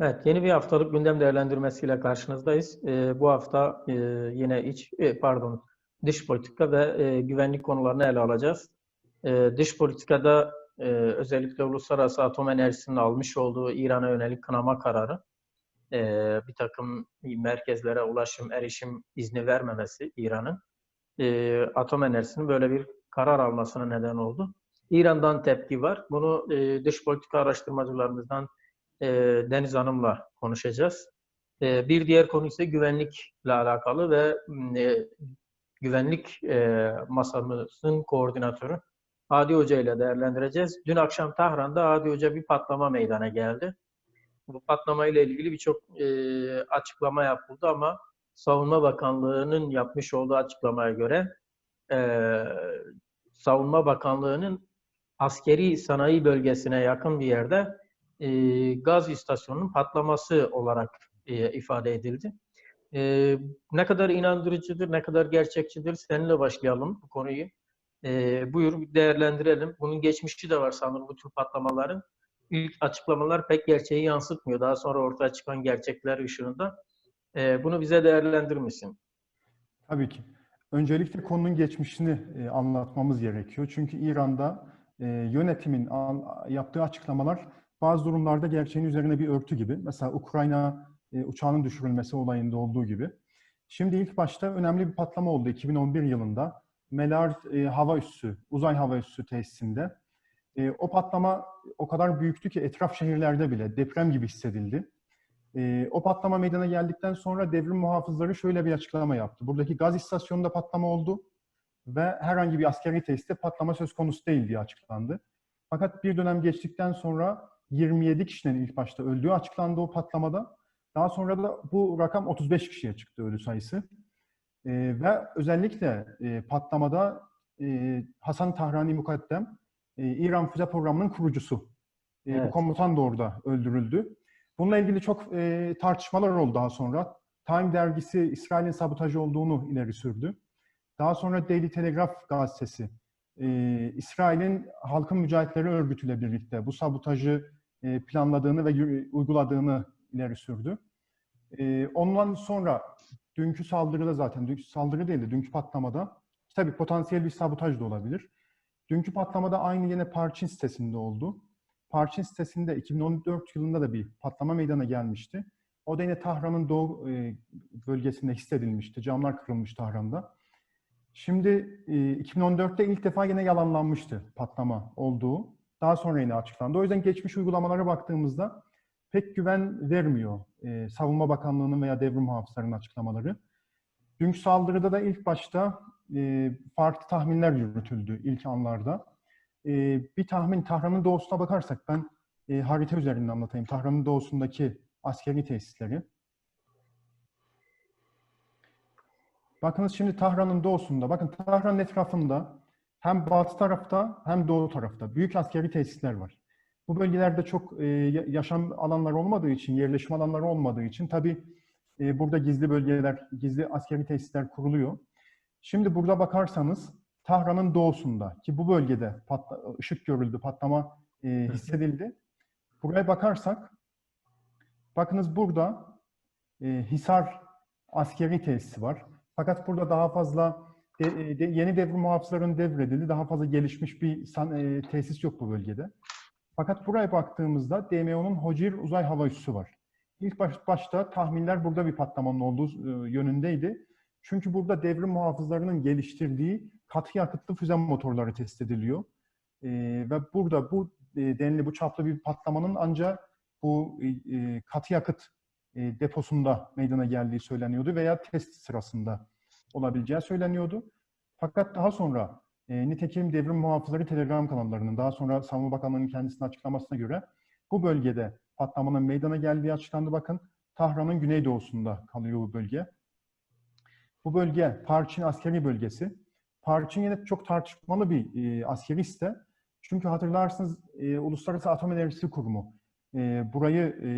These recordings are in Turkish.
Evet, yeni bir haftalık gündem değerlendirmesiyle karşınızdayız. Ee, bu hafta e, yine iç, e, pardon, dış politika ve e, güvenlik konularını ele alacağız. E, dış politikada e, özellikle Uluslararası Atom Enerjisi'nin almış olduğu İran'a yönelik kınama kararı, e, bir takım merkezlere ulaşım, erişim izni vermemesi İran'ın, e, atom enerjisinin böyle bir karar almasına neden oldu. İran'dan tepki var. Bunu e, dış politika araştırmacılarımızdan e, Deniz Hanım'la konuşacağız. E, bir diğer konu ise güvenlikle alakalı ve e, güvenlik e, masamızın koordinatörü Adi Hoca ile değerlendireceğiz. Dün akşam Tahran'da Adi Hoca bir patlama meydana geldi. Bu patlama ile ilgili birçok e, açıklama yapıldı ama Savunma Bakanlığı'nın yapmış olduğu açıklamaya göre e, Savunma Bakanlığı'nın askeri sanayi bölgesine yakın bir yerde e, gaz istasyonunun patlaması olarak e, ifade edildi. E, ne kadar inandırıcıdır, ne kadar gerçekçidir seninle başlayalım bu konuyu. E, buyur değerlendirelim. Bunun geçmişi de var sanırım bu tür patlamaların. İlk açıklamalar pek gerçeği yansıtmıyor. Daha sonra ortaya çıkan gerçekler ışığında. E, bunu bize değerlendirir misin? Tabii ki. Öncelikle konunun geçmişini e, anlatmamız gerekiyor. Çünkü İran'da e, yönetimin an, yaptığı açıklamalar bazı durumlarda gerçeğin üzerine bir örtü gibi. Mesela Ukrayna e, uçağının düşürülmesi olayında olduğu gibi. Şimdi ilk başta önemli bir patlama oldu 2011 yılında. Melard e, hava üssü, uzay hava üssü tesisinde. E, o patlama o kadar büyüktü ki etraf şehirlerde bile deprem gibi hissedildi. E, o patlama meydana geldikten sonra devrim muhafızları şöyle bir açıklama yaptı. Buradaki gaz istasyonunda patlama oldu ve herhangi bir askeri tesiste patlama söz konusu değil diye açıklandı. Fakat bir dönem geçtikten sonra 27 kişinin ilk başta öldüğü açıklandı o patlamada. Daha sonra da bu rakam 35 kişiye çıktı ölü sayısı. E, ve özellikle e, patlamada e, Hasan Tahrani Mukaddem, e, İran füze programının kurucusu. E, evet. Bu komutan da orada öldürüldü. Bununla ilgili çok e, tartışmalar oldu daha sonra. Time dergisi İsrail'in sabotajı olduğunu ileri sürdü. Daha sonra Daily Telegraph gazetesi e, İsrail'in Halkın Mücahitleri Örgütü birlikte bu sabotajı planladığını ve uyguladığını ileri sürdü. E, ondan sonra dünkü saldırıda zaten, dünkü saldırı değil de dünkü patlamada tabii potansiyel bir sabotaj da olabilir. Dünkü patlamada aynı yine Parçin sitesinde oldu. Parçin sitesinde 2014 yılında da bir patlama meydana gelmişti. O da yine Tahran'ın doğu e, bölgesinde hissedilmişti. Camlar kırılmış Tahran'da. Şimdi 2014'te ilk defa yine yalanlanmıştı patlama olduğu. Daha sonra yine açıklandı. O yüzden geçmiş uygulamalara baktığımızda pek güven vermiyor e, Savunma Bakanlığı'nın veya devrim muhafızlarının açıklamaları. Dünkü saldırıda da ilk başta e, farklı tahminler yürütüldü ilk anlarda. E, bir tahmin Tahran'ın doğusuna bakarsak ben e, harita üzerinden anlatayım. Tahran'ın doğusundaki askeri tesisleri. Bakınız şimdi Tahran'ın doğusunda, bakın Tahran'ın etrafında hem batı tarafta hem doğu tarafta büyük askeri tesisler var. Bu bölgelerde çok e, yaşam alanları olmadığı için, yerleşim alanları olmadığı için tabii e, burada gizli bölgeler, gizli askeri tesisler kuruluyor. Şimdi burada bakarsanız Tahran'ın doğusunda ki bu bölgede patla, ışık görüldü, patlama e, hissedildi. Buraya bakarsak, bakınız burada e, Hisar askeri tesisi var. Fakat burada daha fazla de, de, yeni devrim muhafızların devredildi. Daha fazla gelişmiş bir san, e, tesis yok bu bölgede. Fakat buraya baktığımızda DMO'nun Hocir uzay hava üssü var. İlk baş, başta tahminler burada bir patlamanın olduğu e, yönündeydi. Çünkü burada devrim muhafızlarının geliştirdiği katı yakıtlı füze motorları test ediliyor. E, ve burada bu e, denli, bu çaplı bir patlamanın ancak bu e, katı yakıt e, deposunda meydana geldiği söyleniyordu veya test sırasında olabileceği söyleniyordu. Fakat daha sonra e, nitekim devrim muhafızları Telegram kanallarının daha sonra Savunma Bakanlığı'nın kendisinin açıklamasına göre bu bölgede patlamanın meydana geldiği açıklandı. Bakın Tahran'ın güneydoğusunda kalıyor bu bölge. Bu bölge Parçin askeri bölgesi. Parçin yine çok tartışmalı bir e, askeri site. Çünkü hatırlarsınız e, Uluslararası Atom Enerjisi Kurumu e, burayı e,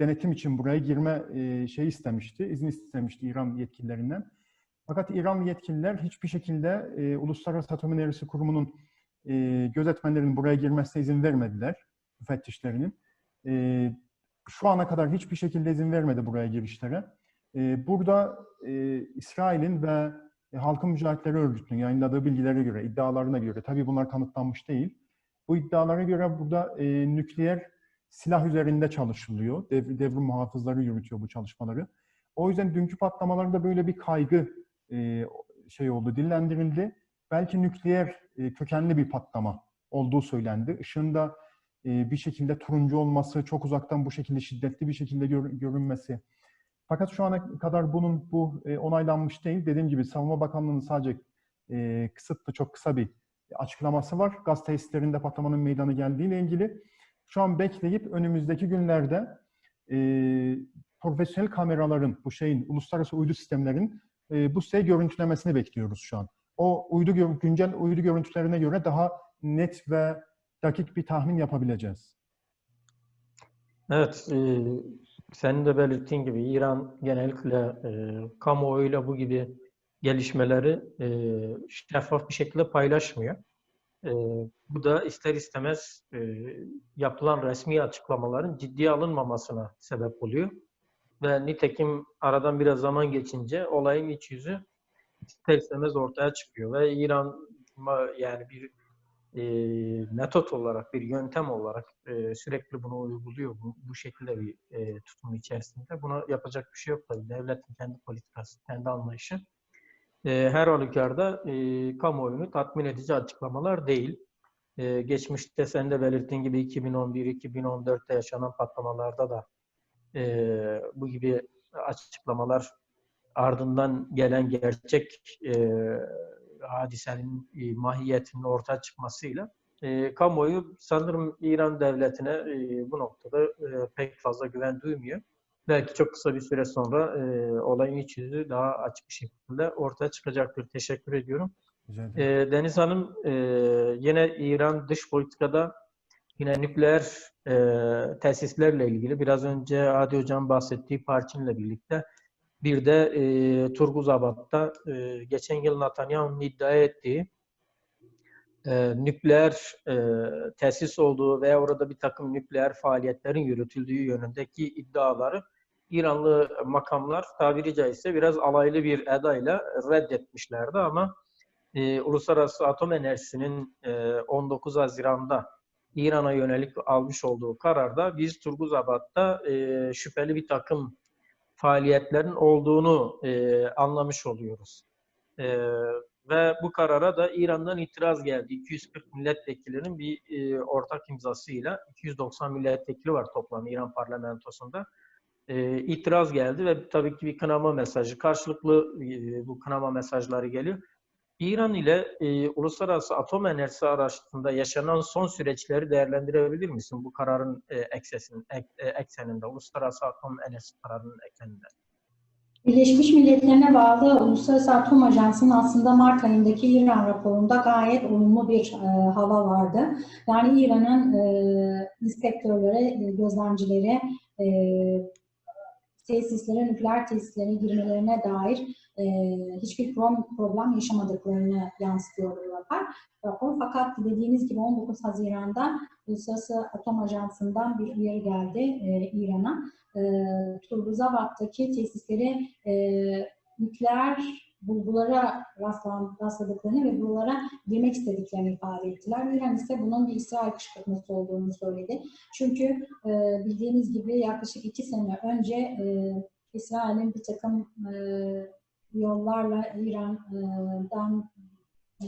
denetim için buraya girme e, şey istemişti, izin istemişti İran yetkililerinden. Fakat İran yetkililer hiçbir şekilde e, Uluslararası Atom Enerjisi Kurumu'nun e, gözetmenlerin buraya girmesine izin vermediler, müfettişlerinin. E, şu ana kadar hiçbir şekilde izin vermedi buraya girişlere. E, burada e, İsrail'in ve e, Halkın Mücahitleri Örgütü'nün yayınladığı bilgilere göre, iddialarına göre, tabii bunlar kanıtlanmış değil. Bu iddialara göre burada e, nükleer silah üzerinde çalışılıyor. Dev, devrim muhafızları yürütüyor bu çalışmaları. O yüzden dünkü patlamalarda böyle bir kaygı şey oldu, dillendirildi. Belki nükleer kökenli bir patlama olduğu söylendi. Işığında e, bir şekilde turuncu olması, çok uzaktan bu şekilde şiddetli bir şekilde gör, görünmesi. Fakat şu ana kadar bunun bu onaylanmış değil. Dediğim gibi Savunma Bakanlığı'nın sadece kısıtlı, çok kısa bir açıklaması var. Gaz tesislerinde patlamanın meydana geldiğiyle ilgili. Şu an bekleyip önümüzdeki günlerde e, profesyonel kameraların, bu şeyin, uluslararası uydu sistemlerin e, bu siteyi görüntülemesini bekliyoruz şu an. O uydu güncel uydu görüntülerine göre daha net ve dakik bir tahmin yapabileceğiz. Evet, e, senin de belirttiğin gibi İran genellikle e, kamuoyuyla bu gibi gelişmeleri e, şeffaf bir şekilde paylaşmıyor. E, bu da ister istemez e, yapılan resmi açıklamaların ciddiye alınmamasına sebep oluyor. Ve nitekim aradan biraz zaman geçince olayın iç yüzü ister istemez ortaya çıkıyor ve İran yani bir e, metot olarak, bir yöntem olarak e, sürekli bunu uyguluyor. Bu, bu şekilde bir e, tutum içerisinde. Buna yapacak bir şey yok tabii. Devletin kendi politikası, kendi anlayışı. E, her halükarda e, kamuoyunu tatmin edici açıklamalar değil. E, geçmişte sen de belirttiğin gibi 2011-2014'te yaşanan patlamalarda da e, bu gibi açıklamalar ardından gelen gerçek e, hadisenin e, mahiyetinin ortaya çıkmasıyla e, kamuoyu sanırım İran devletine e, bu noktada e, pek fazla güven duymuyor. Belki çok kısa bir süre sonra e, olayın iç yüzü daha açık bir şekilde ortaya çıkacaktır. Teşekkür ediyorum. E, Deniz Hanım e, yine İran dış politikada yine nükleer e, tesislerle ilgili biraz önce Adi Hocam bahsettiği parçinle birlikte bir de e, Turguzabat'ta e, geçen yıl Netanyahu'nun iddia ettiği e, nükleer e, tesis olduğu veya orada bir takım nükleer faaliyetlerin yürütüldüğü yönündeki iddiaları İranlı makamlar tabiri caizse biraz alaylı bir edayla reddetmişlerdi ama e, Uluslararası Atom Enerjisi'nin e, 19 Haziran'da İran'a yönelik almış olduğu kararda biz Turguzabat'ta e, şüpheli bir takım faaliyetlerin olduğunu e, anlamış oluyoruz. E, ve bu karara da İran'dan itiraz geldi. 240 milletvekillerinin bir e, ortak imzasıyla 290 milletvekili var toplam İran parlamentosunda. E, itiraz geldi ve tabii ki bir kınama mesajı, karşılıklı e, bu kınama mesajları geliyor. İran ile e, Uluslararası Atom Enerjisi araştırmasında yaşanan son süreçleri değerlendirebilir misin bu kararın e, eksesin, ek, e, ekseninde, Uluslararası Atom Enerjisi kararının ekseninde? Birleşmiş Milletler'e bağlı Uluslararası Atom Ajansı'nın aslında Mart ayındaki İran raporunda gayet olumlu bir e, hava vardı. Yani İran'ın e, inspektörlere, e, gözlemcilere, e, tesislere, nükleer tesislere girmelerine dair e, hiçbir problem yaşamadıklarını yansıtıyor bu rapor. Fakat dediğiniz gibi 19 Haziran'da Uluslararası Atom Ajansı'ndan bir uyarı geldi e, İran'a. E, Turguzavat'taki tesisleri e, nükleer bulgulara rastladıklarını ve buralara girmek istediklerini ifade ettiler. İran ise bunun bir İsrail kışkırtması olduğunu söyledi. Çünkü e, bildiğiniz gibi yaklaşık iki sene önce e, İsrail'in bir takım e, yollarla İran'dan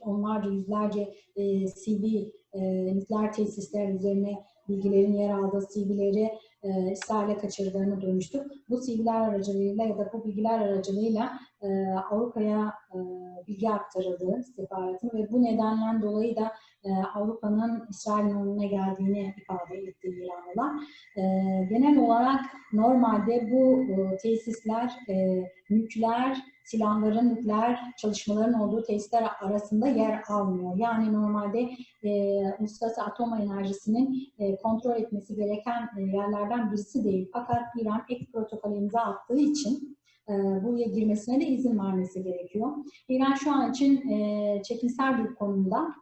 onlarca yüzlerce e, CV e, nükleer tesisler üzerine bilgilerin yer aldığı CV'leri e, İsrail'e kaçırdığını duymuştuk. Bu CV'ler aracılığıyla ya da bu bilgiler aracılığıyla e, Avrupa'ya e, bilgi aktarıldığı istihbaratın ve bu nedenden dolayı da e, Avrupa'nın İsrail'in önüne geldiğini ifade etti İranlılar. E, genel olarak normalde bu e, tesisler e, nükleer silahların nükleer çalışmaların olduğu tesisler arasında yer almıyor. Yani normalde e, uluslararası atom enerjisinin e, kontrol etmesi gereken e, yerlerden birisi değil. Fakat İran ek protokol imza attığı için buraya girmesine de izin vermesi gerekiyor. İran şu an için e, çekinsel bir konumda.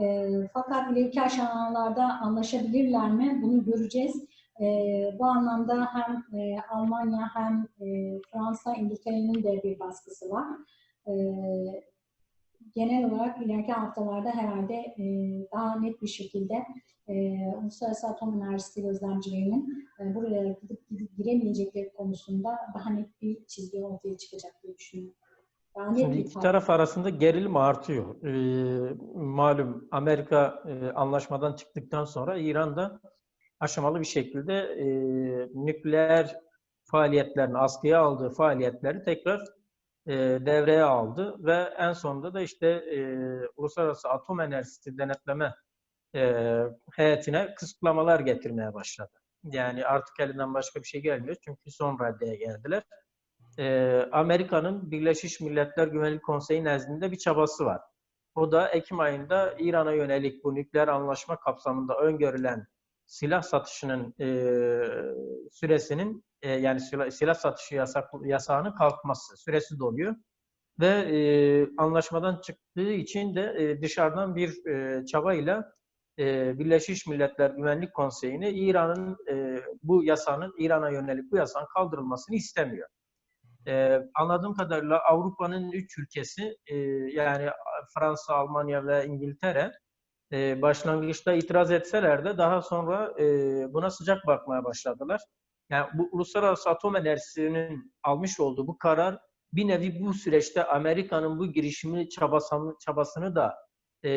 E, fakat ileriki aşamalarda anlaşabilirler mi? Bunu göreceğiz. E, bu anlamda hem e, Almanya hem e, Fransa, İngiltere'nin de bir baskısı var. Genel olarak ileriki haftalarda herhalde e, daha net bir şekilde e, Uluslararası Atom Enerjisi gözlemcilerinin e, buraya gidip, gidip giremeyecekleri konusunda daha net bir çizgi ortaya çıkacak diye düşünüyorum. Net Şimdi iki taraf arasında gerilim artıyor. Ee, malum Amerika e, anlaşmadan çıktıktan sonra İran da aşamalı bir şekilde e, nükleer faaliyetlerini, askıya aldığı faaliyetleri tekrar e, devreye aldı ve en sonunda da işte e, Uluslararası Atom Enerjisi Denetleme e, heyetine kısıtlamalar getirmeye başladı. Yani artık elinden başka bir şey gelmiyor çünkü son raddeye geldiler. E, Amerika'nın Birleşmiş Milletler Güvenlik Konseyi nezdinde bir çabası var. O da Ekim ayında İran'a yönelik bu nükleer anlaşma kapsamında öngörülen silah satışının e, süresinin e, yani silah, silah satışı yasak, yasağının kalkması süresi doluyor ve e, anlaşmadan çıktığı için de e, dışarıdan bir e, çabayla e, Birleşmiş Milletler Güvenlik Konseyi'ni İran'ın e, bu yasanın İran'a yönelik bu yasanın kaldırılmasını istemiyor. E, anladığım kadarıyla Avrupa'nın üç ülkesi e, yani Fransa, Almanya ve İngiltere e, başlangıçta itiraz etseler de daha sonra e, buna sıcak bakmaya başladılar. Yani bu Uluslararası Atom Enerjisi'nin almış olduğu bu karar bir nevi bu süreçte Amerika'nın bu girişimi çabasını, çabasını da e,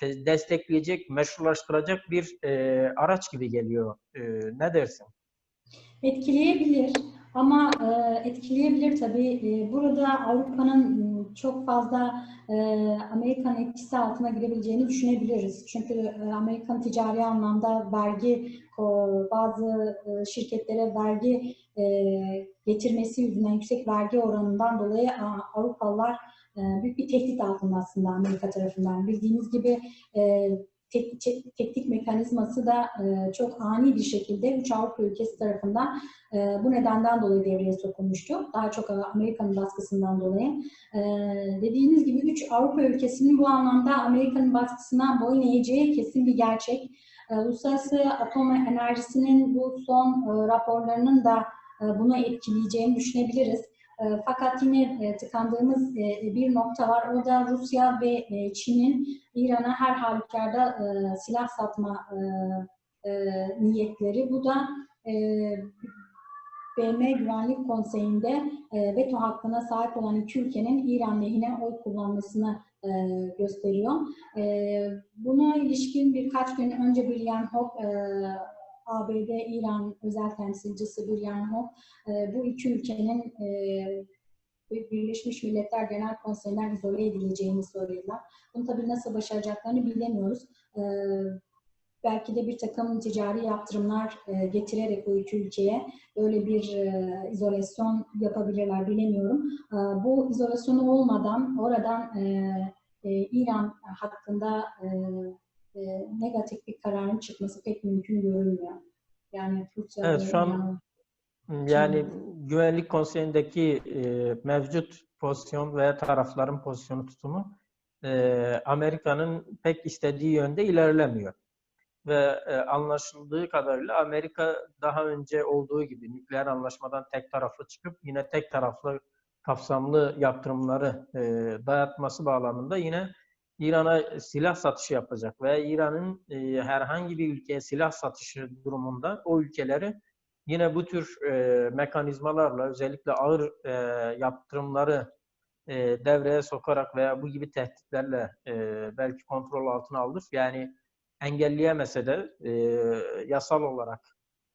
te- destekleyecek, meşrulaştıracak bir e, araç gibi geliyor. E, ne dersin? Etkileyebilir ama e, etkileyebilir tabii. E, burada Avrupa'nın m, çok fazla e, Amerikan etkisi altına girebileceğini düşünebiliriz. Çünkü e, Amerikan ticari anlamda vergi ko- bazı e, şirketlere vergi e, getirmesi yüzünden yüksek vergi oranından dolayı a, Avrupalılar e, büyük bir tehdit altında aslında Amerika tarafından. Bildiğiniz gibi e, tek- teknik mekanizması da e, çok ani bir şekilde üç Avrupa ülkesi tarafından e, bu nedenden dolayı devreye sokulmuştu. Daha çok Amerika'nın baskısından dolayı. E, dediğiniz gibi üç Avrupa ülkesinin bu anlamda Amerika'nın baskısına boyun eğeceği kesin bir gerçek. E, Uluslararası Atom Enerjisi'nin bu son e, raporlarının da e, bunu etkileyeceğini düşünebiliriz. E, Fakat yine e, tıkandığımız e, bir nokta var. O da Rusya ve e, Çin'in İran'a her halükarda silah satma niyetleri. Bu da BM Güvenlik Konseyi'nde veto hakkına sahip olan iki ülkenin İran lehine oy kullanmasını gösteriyor. Buna ilişkin birkaç gün önce William Hope, ABD İran özel temsilcisi William Hope, e, bu iki ülkenin e, Birleşmiş Milletler Genel Konseyi'nden izole edileceğini söylediler. Bunu tabii nasıl başaracaklarını bilemiyoruz. E, belki de bir takım ticari yaptırımlar e, getirerek bu iki ülkeye böyle bir e, izolasyon yapabilirler bilemiyorum. E, bu izolasyonu olmadan oradan İran hakkında e, negatif bir kararın çıkması pek mümkün görünmüyor. Yani Rusya Evet, ve şu an İran- Yani Güvenlik Konseyi'ndeki e, mevcut pozisyon ve tarafların pozisyonu tutumu e, Amerika'nın pek istediği yönde ilerlemiyor. Ve e, anlaşıldığı kadarıyla Amerika daha önce olduğu gibi nükleer anlaşmadan tek taraflı çıkıp yine tek taraflı kapsamlı yaptırımları e, dayatması bağlamında yine İran'a silah satışı yapacak ve İran'ın e, herhangi bir ülkeye silah satışı durumunda o ülkeleri yine bu tür e, mekanizmalarla özellikle ağır e, yaptırımları e, devreye sokarak veya bu gibi tehditlerle e, belki kontrol altına alır. Yani engelleyemese de e, yasal olarak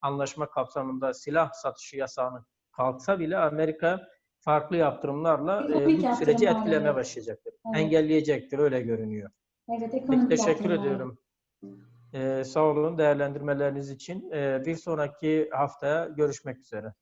anlaşma kapsamında silah satışı yasağını kalksa bile Amerika farklı yaptırımlarla e, bu süreci etkilemeye başlayacaktır. Evet. Engelleyecektir öyle görünüyor. Evet, Peki ekonomik teşekkür yaptırımlar. ediyorum. Ee, sağ olun değerlendirmeleriniz için. Ee, bir sonraki haftaya görüşmek üzere.